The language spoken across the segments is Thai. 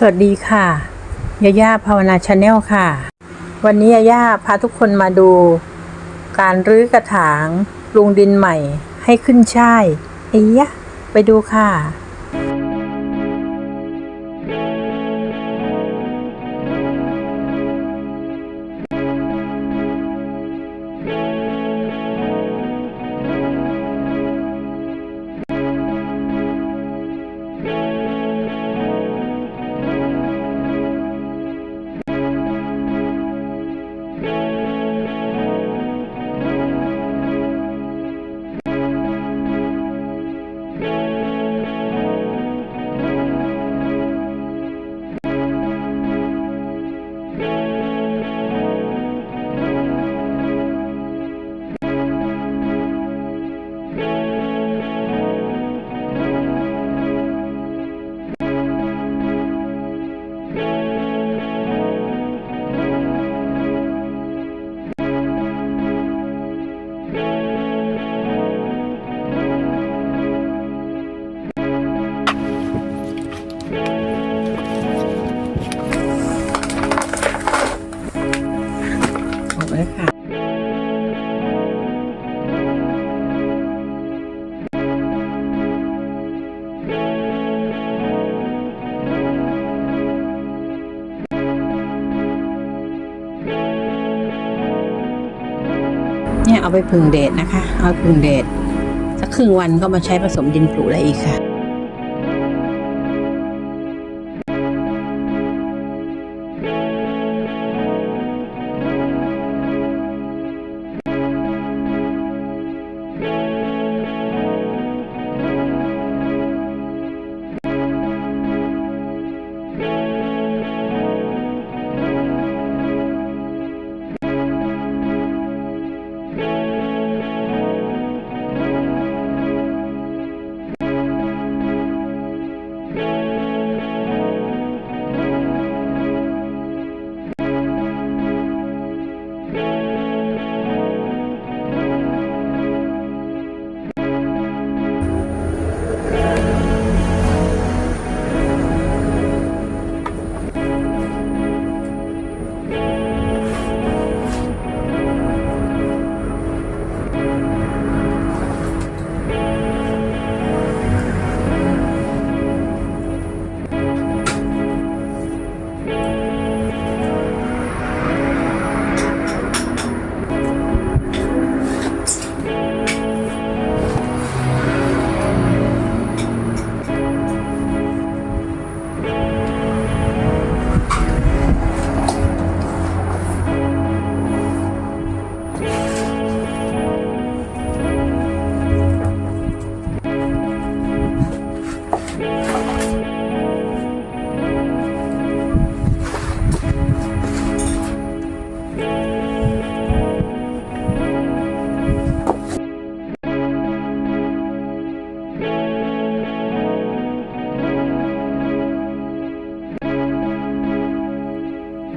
สวัสดีค่ะยาย่าภาวนาชาแนลค่ะ วันนี้ยาย่าพาทุกคนมาดู การรื้อกระถางปรุงดินใหม่ ให้ขึ้นช่ายเอ๊ยะไปดูค่ะ เอาไปพึ่งเดทนะคะ เอาไปพึ่งเดทสักครึ่งวันก็มาใช้ผสมดินปลูกได้อีกค่ะ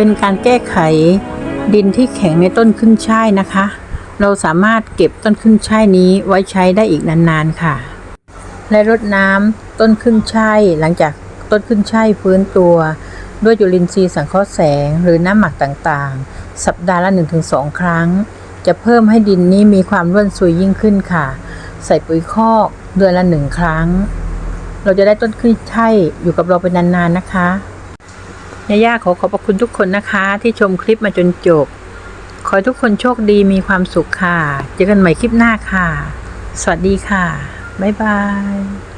เป็นการแก้ไขดินที่แข็งในต้นขึ้นช่ายนะคะ เราสามารถเก็บต้นขึ้นช่ายนี้ไว้ใช้ได้อีกนานๆค่ะ และรดน้ำต้นขึ้นช่ายหลังจากต้นขึ้นช่ายฟื้นตัว ด้วยจุลินทรีย์สังเคราะห์แสง หรือน้ำหมักต่างๆ สัปดาห์ละ 1-2 ครั้ง จะเพิ่มให้ดินนี้มีความร่วนซุยยิ่งขึ้นค่ะ ใส่ปุ๋ยคอกเดือนละหนึ่งครั้ง เราจะได้ต้นขึ้นช่ายอยู่กับเราไปนานๆนะคะ ย่าย่าขอขอบพระคุณทุกคนนะคะ ที่ชมคลิปมาจนจบ ขอทุกคนโชคดีมีความสุขค่ะ เจอกันใหม่คลิปหน้าค่ะ สวัสดีค่ะ บ๊ายบาย